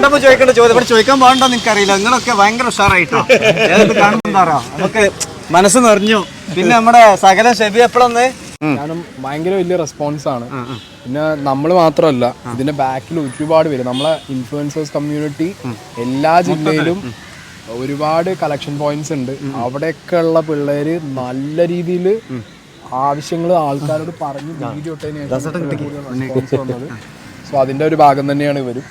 കണ്ടപ്പോ ചോദിക്കേണ്ട ചോദ്യം. ഇവിടെ ചോദിക്കാൻ പാടുണ്ടോ നിനക്കറിയില്ല നിങ്ങളൊക്കെ ഭയങ്കര ഉഷാറായിട്ടോ? ഏതൊക്കെ കാണുന്നുണ്ടാറോ നമുക്ക് മനസ്സ് നിറഞ്ഞു. പിന്നെ നമ്മുടെ സകല ഷെബി എപ്പോഴൊന്ന്? കാരണം ഭയങ്കര വലിയ റെസ്പോൺസ് ആണ്. പിന്നെ നമ്മൾ മാത്രമല്ല ഇതിന്റെ ബാക്കിൽ ഒരുപാട് പേര് നമ്മളെ ഇൻഫ്ലുവൻസേഴ്സ് കമ്മ്യൂണിറ്റി എല്ലാ ജില്ലയിലും ഒരുപാട് കളക്ഷൻ പോയിന്റ്സ് ഉണ്ട്. അവിടെയൊക്കെ ഉള്ള പിള്ളേര് നല്ല രീതിയിൽ ആവശ്യങ്ങൾ ആൾക്കാരോട് പറഞ്ഞ് വീഡിയോ റെസ്പോൺസ് വന്നത്. സോ അതിന്റെ ഒരു ഭാഗം തന്നെയാണ് ഇവരും.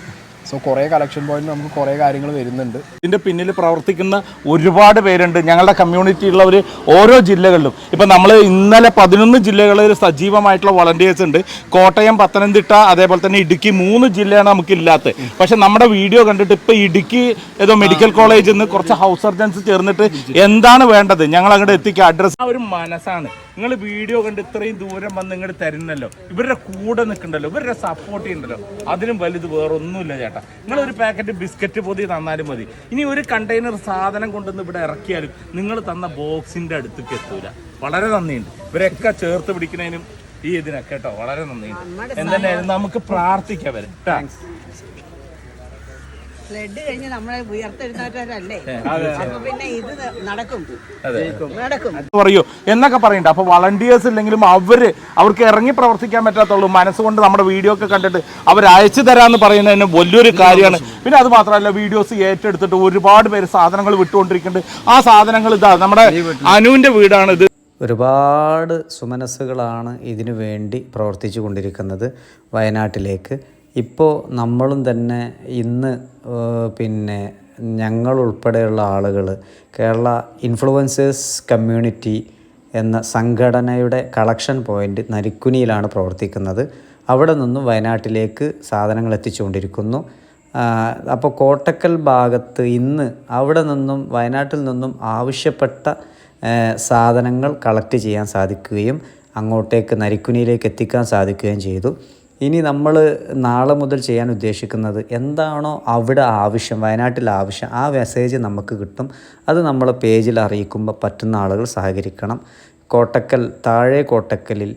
സോ കുറെ കളക്ഷൻ പോയിന്റ് നമുക്ക് കുറെ കാര്യങ്ങൾ വരുന്നുണ്ട്. ഇതിന്റെ പിന്നിൽ പ്രവർത്തിക്കുന്ന ഒരുപാട് പേരുണ്ട്. ഞങ്ങളുടെ കമ്മ്യൂണിറ്റി ഉള്ളവർ ഓരോ ജില്ലകളിലും. ഇപ്പം നമ്മൾ ഇന്നലെ പതിനൊന്ന് ജില്ലകളിൽ സജീവമായിട്ടുള്ള വളണ്ടിയേഴ്സ് ഉണ്ട്. കോട്ടയം പത്തനംതിട്ട അതേപോലെ തന്നെ ഇടുക്കി മൂന്ന് ജില്ലയാണ് നമുക്കില്ലാത്ത പക്ഷെ നമ്മുടെ വീഡിയോ കണ്ടിട്ട് ഇപ്പം ഇടുക്കി ഏതോ മെഡിക്കൽ കോളേജിൽ നിന്ന് കുറച്ച് ഹൗസ് സർജൻസ് ചേർന്നിട്ട് എന്താണ് വേണ്ടത്? ഞങ്ങൾ അങ്ങോട്ട് എത്തിക്കുക അഡ്രസ്സ് ആ ഒരു മനസ്സാണ്. നിങ്ങൾ വീഡിയോ കണ്ട് ഇത്രയും ദൂരം വന്ന് ഇങ്ങോട്ട് തരുന്നല്ലോ. ഇവരുടെ കൂടെ നിൽക്കണ്ടല്ലോ ഇവരുടെ സപ്പോർട്ട് ചെയ്യണ്ടല്ലോ. അതിനും വലുത് വേറൊന്നുമില്ല ചേട്ടാ നിങ്ങൾ ഒരു പാക്കറ്റ് ബിസ്ക്കറ്റ് പൊതി തന്നാലും മതി. ഇനി ഒരു കണ്ടെയ്നർ സാധനം കൊണ്ടുവന്ന് ഇവിടെ ഇറക്കിയാലും നിങ്ങൾ തന്ന ബോക്സിന്റെ അടുത്തേക്ക് എത്തൂല. വളരെ നന്ദിയുണ്ട്. ഇവരൊക്കെ ചേർത്ത് പിടിക്കുന്നതിനും ഈ ഇതിനൊക്കെ കേട്ടോ വളരെ നന്ദിയുണ്ട്. എന്തായാലും നമുക്ക് പ്രാർത്ഥിക്കാം വരെ ബ്ലഡ് കഴിഞ്ഞ് നമ്മളെ ഉയർത്തെഴുന്നേറ്റവരല്ലേ അപ്പൊ പിന്നെ ഇത് നടക്കും. നടക്കും. പറയൂ. എന്നൊക്കെ പറയണ്ട. അപ്പൊ വളണ്ടിയേഴ്സ് ഇല്ലെങ്കിലും അവർ അവർക്ക് ഇറങ്ങി പ്രവർത്തിക്കാൻ പറ്റാത്തുള്ളൂ മനസ്സുകൊണ്ട് നമ്മുടെ വീഡിയോ ഒക്കെ കണ്ടിട്ട് അവർ അയച്ചു തരാന്ന് പറയുന്നതിന് വലിയൊരു കാര്യമാണ്. പിന്നെ അത് മാത്രമല്ല വീഡിയോസ് ഏറ്റെടുത്തിട്ട് ഒരുപാട് പേര് സാധനങ്ങൾ വിട്ടുകൊണ്ടിരിക്കുന്നുണ്ട്. ആ സാധനങ്ങൾ ഇതാ നമ്മുടെ അനുവിന്റെ വീടാണ് ഇത്. ഒരുപാട് സുമനസ്സുകളാണ് ഇതിനു വേണ്ടി പ്രവർത്തിച്ചു കൊണ്ടിരിക്കുന്നത് വയനാട്ടിലേക്ക്. ഇപ്പോൾ നമ്മളും തന്നെ ഇന്ന് പിന്നെ ഞങ്ങൾ ഉൾപ്പെടെയുള്ള ആളുകൾ കേരള ഇൻഫ്ലുവൻസേഴ്സ് കമ്മ്യൂണിറ്റി എന്ന സംഘടനയുടെ കളക്ഷൻ പോയിന്റ് നരിക്കുനിയിലാണ് പ്രവർത്തിക്കുന്നത്. അവിടെ നിന്നും വയനാട്ടിലേക്ക് സാധനങ്ങൾ എത്തിച്ചുകൊണ്ടിരിക്കുന്നു. അപ്പോൾ കോട്ടക്കൽ ഭാഗത്ത് ഇന്ന് അവിടെ നിന്നും വയനാട്ടിൽ നിന്നും ആവശ്യപ്പെട്ട സാധനങ്ങൾ കളക്ട് ചെയ്യാൻ സാധിക്കുകയും അങ്ങോട്ടേക്ക് നരിക്കുനിയിലേക്ക് എത്തിക്കാൻ സാധിക്കുകയും ചെയ്തു. ഇനി നമ്മൾ നാളെ മുതൽ ചെയ്യാൻ ഉദ്ദേശിക്കുന്നത് എന്താണോ അവിടെ ആവശ്യം വയനാട്ടിൽ ആവശ്യം ആ മെസ്സേജ് നമുക്ക് കിട്ടും. അത് നമ്മളെ പേജിൽ അറിയിക്കുമ്പോൾ പറ്റുന്ന ആളുകൾ സഹകരിക്കണം. കോട്ടക്കൽ താഴെ കോട്ടക്കലിൽ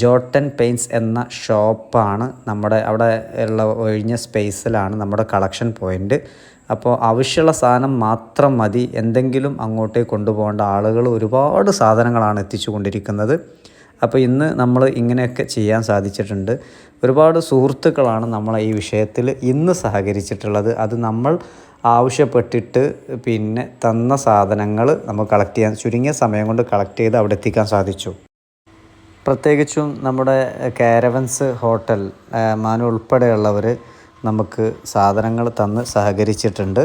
ജോട്ടൻ പെയിൻസ് എന്ന ഷോപ്പാണ് നമ്മുടെ അവിടെ ഉള്ള ഒഴിഞ്ഞ സ്പേസിലാണ് നമ്മുടെ കളക്ഷൻ പോയിന്റ് അപ്പോൾ ആവശ്യമുള്ള സാധനം മാത്രം മതി. എന്തെങ്കിലും അങ്ങോട്ടേക്ക് കൊണ്ടുപോകേണ്ട ആളുകൾ ഒരുപാട് സാധനങ്ങളാണ് എത്തിച്ചു കൊണ്ടിരിക്കുന്നത്. അപ്പോൾ ഇന്ന് നമ്മൾ ഇങ്ങനെയൊക്കെ ചെയ്യാൻ സാധിച്ചിട്ടുണ്ട്. ഒരുപാട് സുഹൃത്തുക്കളാണ് നമ്മളെ ഈ വിഷയത്തിൽ ഇന്ന് സഹകരിച്ചിട്ടുള്ളത്. അത് നമ്മൾ ആവശ്യപ്പെട്ടിട്ട് പിന്നെ തന്ന സാധനങ്ങൾ നമ്മൾ കളക്ട് ചെയ്യാൻ ചുരുങ്ങിയ സമയം കൊണ്ട് കളക്ട് ചെയ്ത് അവിടെ എത്തിക്കാൻ സാധിച്ചു. പ്രത്യേകിച്ചും നമ്മുടെ കാരവൻസ് ഹോട്ടൽ മാനു ഉൾപ്പെടെയുള്ളവർ നമുക്ക് സാധനങ്ങൾ തന്ന് സഹകരിച്ചിട്ടുണ്ട്.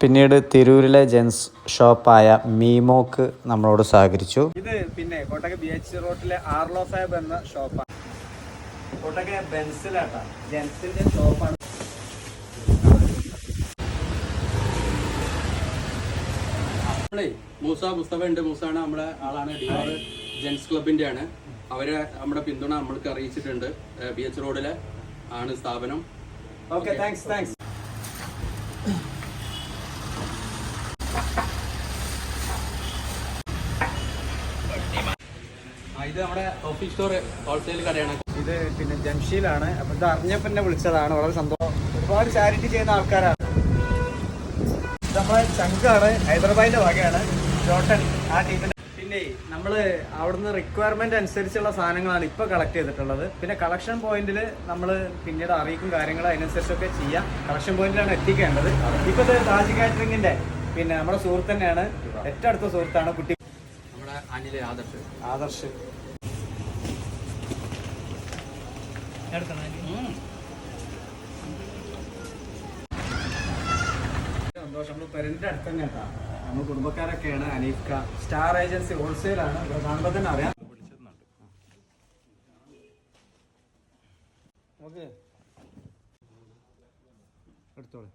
പിന്നീട് തിരൂരിലെ ജെൻസ് ഷോപ്പായ മീമോക്ക് നമ്മളോട് സഹകരിച്ചു. ഇത് പിന്നെ കോട്ടയം ബി എച്ച് റോഡിലെ ആർലോ സാഹിബ് എന്ന ഷോപ്പാണ് കോട്ടക ബെൻസിലാട്ടാ. ജെൻസിന്റെ ഷോപ്പാണ് നമ്മളെ മൂസ മുസ്തഫ ഉണ്ട്. മൂസാണ് നമ്മുടെ ആളാണ്. ഡിആർ ജെൻസ് ക്ലബിന്റെ ആണ് അവരെ നമ്മുടെ പിന്തുണ നമ്മൾക്ക് അറിയിച്ചിട്ടുണ്ട്. ബി എച്ച് റോഡിലെ ആണ് സ്ഥാപനം. ഓക്കെ താങ്ക്സ് താങ്ക്സ് ഇത് നമ്മുടെ ഓഫീസ് സ്റ്റോർ ഹോൾസെയിൽ കടയാണ്. ഇത് പിന്നെ ജംഷീലാണ്. അപ്പൊ ഇത് അറിഞ്ഞപ്പോ എന്നെ വിളിച്ചതാണ്. വളരെ സന്തോഷം. ഒരുപാട് ചാരിറ്റി ചെയ്യുന്ന ആൾക്കാരാണ്. നമ്മളെ ചങ്കാണ്. ഹൈദരാബാദിന്റെ വകയാണ്. ജോട്ടൻ ആ ടീമിന്റെ പിന്നെ നമ്മൾ അവിടുന്ന് റിക്വയർമെന്റ് അനുസരിച്ചുള്ള സാധനങ്ങളാണ് ഇപ്പൊ കളക്ട് ചെയ്തിട്ടുള്ളത്. പിന്നെ കളക്ഷൻ പോയിന്റിൽ നമ്മൾ പിന്നീട് അറിയിക്കും കാര്യങ്ങൾ അതിനനുസരിച്ചൊക്കെ ചെയ്യാം. കളക്ഷൻ പോയിന്റിലാണ് എത്തിക്കേണ്ടത്. ഇപ്പൊ ഇത് താജ് കാറ്ററിംഗിന്റെ പിന്നെ നമ്മുടെ സുഹൃത്ത് തന്നെയാണ്. ഏറ്റവും അടുത്ത സുഹൃത്താണ് കുട്ടി. അനിൽ ആദർശ്. ആദർശ്. സന്തോഷം. നമ്മൾ പെരന്റെ അടുത്ത് തന്നെ കേട്ടോ നമ്മൾ കുടുംബക്കാരൊക്കെയാണ് അനീഫ്ക സ്റ്റാർ ഏജൻസി ഹോൾസെയിലാണ് തന്നെ അറിയാം ഓക്കെ എടുത്തോളൂ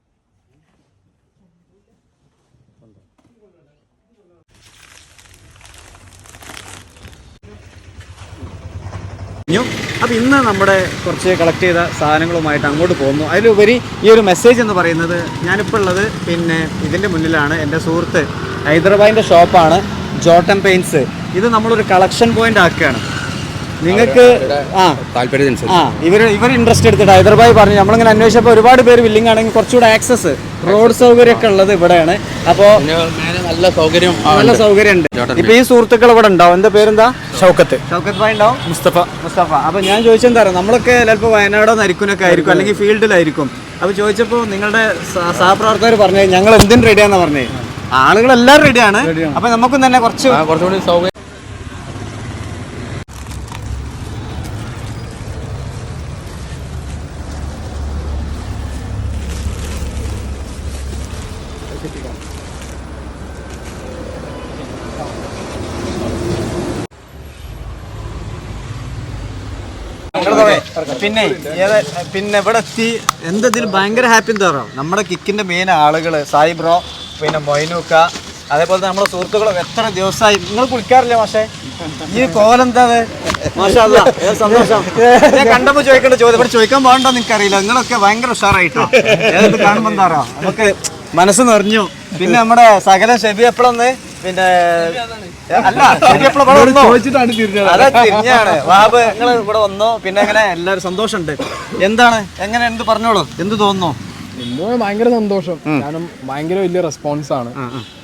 അപ്പോൾ ഇന്ന് നമ്മുടെ കുറച്ച് കളക്ട് ചെയ്ത സാധനങ്ങളുമായിട്ട് അങ്ങോട്ട് പോകുന്നു. അതിലുപരി ഈ ഒരു മെസ്സേജ് എന്ന് പറയുന്നത് ഞാനിപ്പോൾ ഉള്ളത് പിന്നെ ഇതിന്റെ മുന്നിലാണ്. എന്റെ സുഹൃത്ത് ഹൈദരാബാദിന്റെ ഷോപ്പാണ് ജോട്ടൻ പെയിൻസ് ഇത് നമ്മളൊരു കളക്ഷൻ പോയിന്റ് ആക്കുകയാണ്. നിങ്ങൾക്ക് ആ. താല്പര്യം ആ ഇവർ ഇവർ ഇൻട്രസ്റ്റ് എടുത്തിട്ട് ഹൈദരാബാദ് പറഞ്ഞു നമ്മളിങ്ങനെ അന്വേഷിച്ചപ്പോൾ ഒരുപാട് പേര് വില്ലിംഗ് ആണെങ്കിൽ കുറച്ചുകൂടെ ആക്സസ് റോഡ് സൗകര്യമൊക്കെ ഉള്ളത് ഇവിടെയാണ്. അപ്പോൾ നല്ല സൗകര്യം നല്ല സൗകര്യം ഉണ്ട് ഇപ്പൊ ഈ സുഹൃത്തുക്കൾ ഇവിടെ ഉണ്ടാവും. എന്താ പേരെന്താ? ഷൗക്കത്ത്. ഷൗക്കത്ത് ഭായി ഉണ്ടാവും? മുസ്തഫ. മുസ്തഫ. അപ്പൊ ഞാൻ ചോദിച്ചെന്താ നമ്മളൊക്കെ ചിലപ്പോൾ വയനാടോ നരിക്കുനൊക്കെ ആയിരിക്കും അല്ലെങ്കിൽ ഫീൽഡിലായിരിക്കും. അപ്പൊ ചോദിച്ചപ്പോൾ നിങ്ങളുടെ സഹപ്രവർത്തകർ പറഞ്ഞു ഞങ്ങൾ എന്തിനും റെഡിയാന്ന് പറഞ്ഞേ ആളുകൾ എല്ലാവരും റെഡിയാണ് അപ്പൊ നമുക്കും തന്നെ കുറച്ച് കുറച്ചുകൂടി സൗകര്യം പിന്നെ പിന്നെ ഇവിടെ എത്തി. എന്തതിൽ ഭയങ്കര ഹാപ്പി എന്താ പറയുക നമ്മുടെ കിക്കിന്റെ മെയിൻ ആളുകൾ സായി ബ്രോ പിന്നെ മൊയിനൂക്ക അതേപോലെ തന്നെ നമ്മുടെ സുഹൃത്തുക്കളും എത്ര ദിവസമായി നിങ്ങൾ കുളിക്കാറില്ല മാഷേ? ഈ കോലെന്താ സന്തോഷം? ഞാൻ കണ്ടപ്പോ ചോദിക്കേണ്ട ചോദ്യം ഇവിടെ ചോദിക്കാൻ പോകണ്ടോ നിങ്ങൾക്ക് അറിയില്ല നിങ്ങളൊക്കെ ഭയങ്കര ഉഷാറായിട്ടോ? ഏതൊക്കെ കാണുമ്പോ എന്താ നമുക്ക് മനസ്സ് നിറഞ്ഞു. പിന്നെ നമ്മുടെ സകല ഷെബി എപ്പോഴൊന്ന് പിന്നെ അല്ല? അതെ തിരിഞ്ഞാണ് വാബ് നിങ്ങൾ ഇവിടെ വന്നോ? പിന്നെ എങ്ങനെ? എല്ലാവരും സന്തോഷമുണ്ട്. എന്താണ്? എങ്ങനെ? എന്ത് പറഞ്ഞോളൂ? എന്ത് തോന്നുന്നു? എന്തോ ഭയങ്കര സന്തോഷം. ഞാനും ഭയങ്കര വലിയ റെസ്പോൺസ് ആണ്.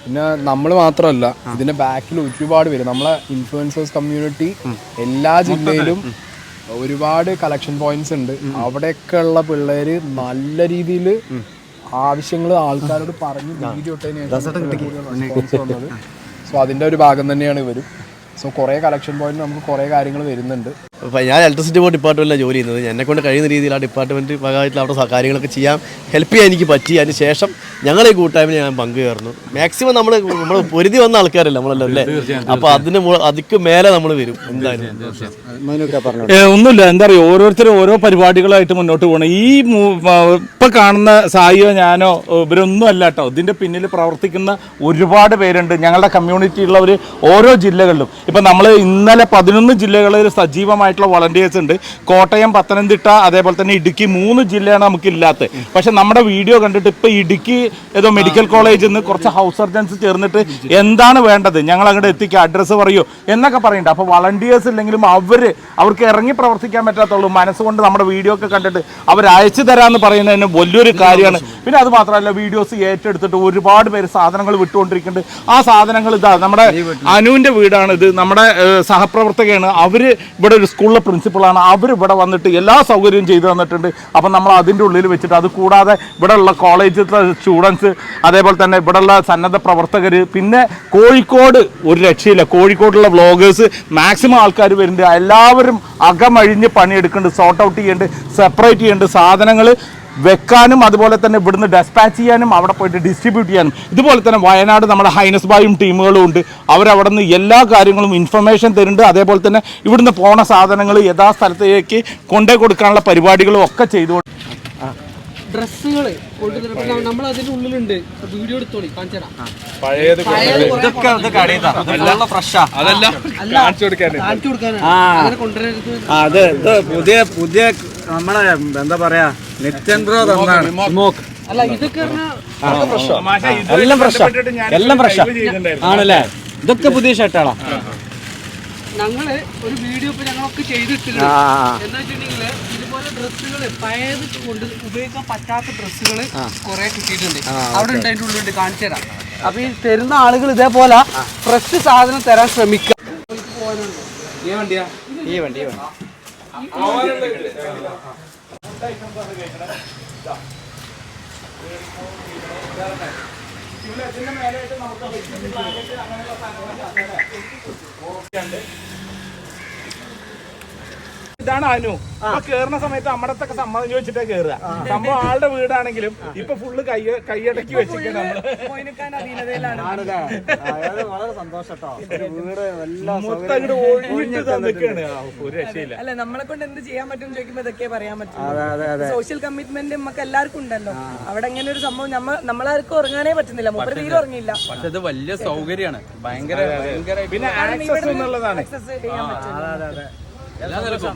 പിന്നെ നമ്മൾ മാത്രമല്ല ഇതിന്റെ ബാക്കിൽ ഒരുപാട് പേര്. നമ്മളെ ഇൻഫ്ലുവൻസേഴ്സ് കമ്മ്യൂണിറ്റി എല്ലാ ജില്ലയിലും ഒരുപാട് കളക്ഷൻ പോയിന്റ്സ് ഉണ്ട്. അവിടെയൊക്കെ ഉള്ള പിള്ളേര് നല്ല രീതിയിൽ ആവശ്യങ്ങൾ ആൾക്കാരോട് പറഞ്ഞു വീഡിയോ വന്നത്. സോ അതിന്റെ ഒരു ഭാഗം തന്നെയാണ് ഇവരും. സോ കുറെ കളക്ഷൻ പോയിന്റ് നമുക്ക് കുറെ കാര്യങ്ങൾ വരുന്നുണ്ട്. അപ്പോൾ ഞാൻ ഇലക്ട്രിസിറ്റി ബോർഡ് ഡിപ്പാർട്ട്മെന്റിലാണ് ജോലി ചെയ്യുന്നത്. എന്നെ കൊണ്ട് കഴിയുന്ന രീതിയിൽ ആ ഡിപ്പാർട്ട്മെന്റ് ഭാഗമായിട്ടുള്ള അവിടെ കാര്യങ്ങളൊക്കെ ചെയ്യാൻ ഹെൽപ്പ് ചെയ്യാൻ എനിക്ക് പറ്റി. അതിന് ശേഷം ഞങ്ങൾ ഈ കൂട്ടായ്മയിൽ ഞാൻ പങ്കുചേർന്നു. മാക്സിമം നമ്മൾ നമ്മൾ പൊരുതി വന്ന ആൾക്കാരല്ല നമ്മളല്ലോ അല്ലേ? അപ്പോൾ അതിന് അതിക്ക് മേലെ നമ്മൾ വരും എന്തായാലും. ഒന്നുമില്ല. എന്താ പറയുക ഓരോരുത്തരും ഓരോ പരിപാടികളായിട്ട് മുന്നോട്ട് പോകണം ഈ ഇപ്പം കാണുന്ന സായിയോ ഞാനോ ഇവരൊന്നും അല്ല കേട്ടോ. ഇതിന്റെ പിന്നിൽ പ്രവർത്തിക്കുന്ന ഒരുപാട് പേരുണ്ട്. ഞങ്ങളുടെ കമ്മ്യൂണിറ്റി ഉള്ളവർ ഓരോ ജില്ലകളിലും. ഇപ്പം നമ്മൾ ഇന്നലെ പതിനൊന്ന് ജില്ലകളിൽ സജീവമായിട്ടുള്ള വളണ്ടിയേഴ്സ് ഉണ്ട്. കോട്ടയം പത്തനംതിട്ട അതേപോലെ തന്നെ ഇടുക്കി മൂന്ന് ജില്ലയാണ് നമുക്ക് ഇല്ലാത്തത്. പക്ഷെ നമ്മുടെ വീഡിയോ കണ്ടിട്ട് ഇപ്പൊ ഇടുക്കി ഏതോ മെഡിക്കൽ കോളേജിൽ നിന്ന് കുറച്ച് ഹൗസ് സർജൻസ് ചേർന്നിട്ട് എന്താണ് വേണ്ടത്? ഞങ്ങൾ അങ്ങോട്ട് എത്തിക്കുക അഡ്രസ്സ് പറയൂ എന്നൊക്കെ പറയുന്നുണ്ട് അപ്പോൾ വളണ്ടിയേഴ്സ് ഇല്ലെങ്കിലും അവർ അവർക്ക് ഇറങ്ങി പ്രവർത്തിക്കാൻ പറ്റാത്തുള്ളൂ മനസ്സുകൊണ്ട് നമ്മുടെ വീഡിയോ ഒക്കെ കണ്ടിട്ട് അവർ അയച്ചു തരാമെന്ന് പറയുന്നതിന് വലിയൊരു കാര്യമാണ്. പിന്നെ അത് മാത്രമല്ല വീഡിയോസ് ഏറ്റെടുത്തിട്ട് ഒരുപാട് പേര് സാധനങ്ങൾ വിട്ടുകൊണ്ടിരിക്കുന്നുണ്ട്. ആ സാധനങ്ങൾ ഇതാ നമ്മുടെ അനുവിന്റെ വീടാണ് ഇത്. നമ്മുടെ സഹപ്രവർത്തകയാണ്. അവർ ഇവിടെ ഒരു സ്കൂളിലെ പ്രിൻസിപ്പളാണ്. അവർ ഇവിടെ വന്നിട്ട് എല്ലാ സൗകര്യവും ചെയ്തു തന്നിട്ടുണ്ട്. അപ്പം നമ്മൾ അതിന്റെ ഉള്ളിൽ വെച്ചിട്ട് അത് കൂടാതെ ഇവിടെയുള്ള കോളേജിലെ സ്റ്റുഡൻസ് അതേപോലെ തന്നെ ഇവിടെയുള്ള സന്നദ്ധ പ്രവർത്തകർ പിന്നെ കോഴിക്കോട് ഒരു രക്ഷയില്ല. കോഴിക്കോടുള്ള വ്ളോഗേഴ്സ് മാക്സിമം ആൾക്കാർ വരുന്നുണ്ട്. എല്ലാവരും അകമഴിഞ്ഞ് പണിയെടുക്കുന്നുണ്ട്. സോർട്ട് ഔട്ട് ചെയ്യുന്നുണ്ട് സെപ്പറേറ്റ് ചെയ്യുന്നുണ്ട് സാധനങ്ങൾ വെക്കാനും അതുപോലെ തന്നെ ഇവിടുന്ന് ഡെസ്പാച്ച് ചെയ്യാനും അവിടെ പോയിട്ട് ഡിസ്ട്രിബ്യൂട്ട് ചെയ്യാനും. ഇതുപോലെ തന്നെ വയനാട് നമ്മുടെ ഹൈനസ് ബായും ടീമുകളും ഉണ്ട്. അവരവിടെ നിന്ന് എല്ലാ കാര്യങ്ങളും ഇൻഫർമേഷൻ തരുന്നുണ്ട്. അതേപോലെ തന്നെ ഇവിടുന്ന് പോണ സാധനങ്ങൾ യഥാസ്ഥലത്തേക്ക് കൊണ്ടേ കൊടുക്കാനുള്ള പരിപാടികളും ഒക്കെ ചെയ്തു ഡ്രസ്സുകൾ കൊണ്ടുവരുമ്പോ നമ്മൾ അതിന്റെ ഉള്ളിലുണ്ട്. വീഡിയോ എടുത്തോളി കാണിച്ചു തരാം ഇതൊക്കെ ഇത് കടയിതാ നല്ല ഫ്രഷാ കാണിച്ചു കൊടുക്കാനാണ് അങ്ങനെ കൊണ്ടുവരരുത്. ആ അത് ഇത് പുതിയ പുതിയ നമ്മളെ എന്താ പറയാ നിത്യൻ ബ്രോ തന്നാണ്. സ്മോക്ക് അല്ല ഇതൊക്കെ പറഞ്ഞാ എല്ലാം ഫ്രഷാ എല്ലാം ഫ്രഷാ ആണല്ലേ? ഇതൊക്കെ പുതിയ ഷർട്ടാണോ ഞങ്ങൾ ഒരു വീഡിയോ ഇപ്പൊ ഞങ്ങളൊക്കെ ചെയ്തിട്ടില്ല. എന്താ വെച്ചിട്ടുണ്ടെങ്കിൽ ഇതുപോലെ ഡ്രസ്സുകൾ പഴയത് കൊണ്ട് ഉപയോഗിക്കാൻ പറ്റാത്ത ഡ്രസ്സുകൾ കുറെ കിട്ടിയിട്ടുണ്ട് അവിടെ കാണിച്ചു തരാം അപ്പൊ ഈ തരുന്ന ആളുകൾ ഇതേപോലെ ഫ്രഷ് സാധനം തരാൻ ശ്രമിക്കുക ഈ വണ്ടി ഈ വണ്ടി ഇതാണ് അനു. ആ കേറുന്ന സമയത്ത് അമ്മടത്തൊക്കെ സമ്മതം ചോദിച്ചിട്ടേ കേറുക. സംഭവം ആളുടെ വീടാണെങ്കിലും ഇപ്പൊ ഫുള്ള് കൈ കൈയടക്കി വെച്ചിട്ട് അതായത് വളരെ സന്തോഷം കേട്ടോ വീട് എല്ലാം മൊത്തം അങ്ങോട്ട് ഒഴിഞ്ഞിട്ട് തന്നിക്കാണ് ഒരു രക്ഷയില്ല. അല്ല നമ്മളെ കൊണ്ട് എന്ത് ചെയ്യാൻ പറ്റും ചോദിക്കുമ്പോ ഇതൊക്കെ പറയാൻ പറ്റും. അതെ അതെ അതെ. സോഷ്യൽ കമ്മിറ്റ്മെന്റ് നമുക്ക് എല്ലാവർക്കും ഉണ്ടല്ലോ. അവിടെ ഇങ്ങനെ ഒരു സംഭവം നമ്മ നമ്മളാർക്കും ഉറങ്ങാനേ പറ്റുന്നില്ല. മൂപ്പര് തീരെ ഉറങ്ങിയില്ല. പക്ഷെ അത് വലിയ സൗകര്യമാണ്. ഭയങ്കര ഭയങ്കര പിന്നെ ആക്സസ് എന്നുള്ളതാണ്. access ചെയ്യാൻ പറ്റും. എല്ലാ നിലക്കും.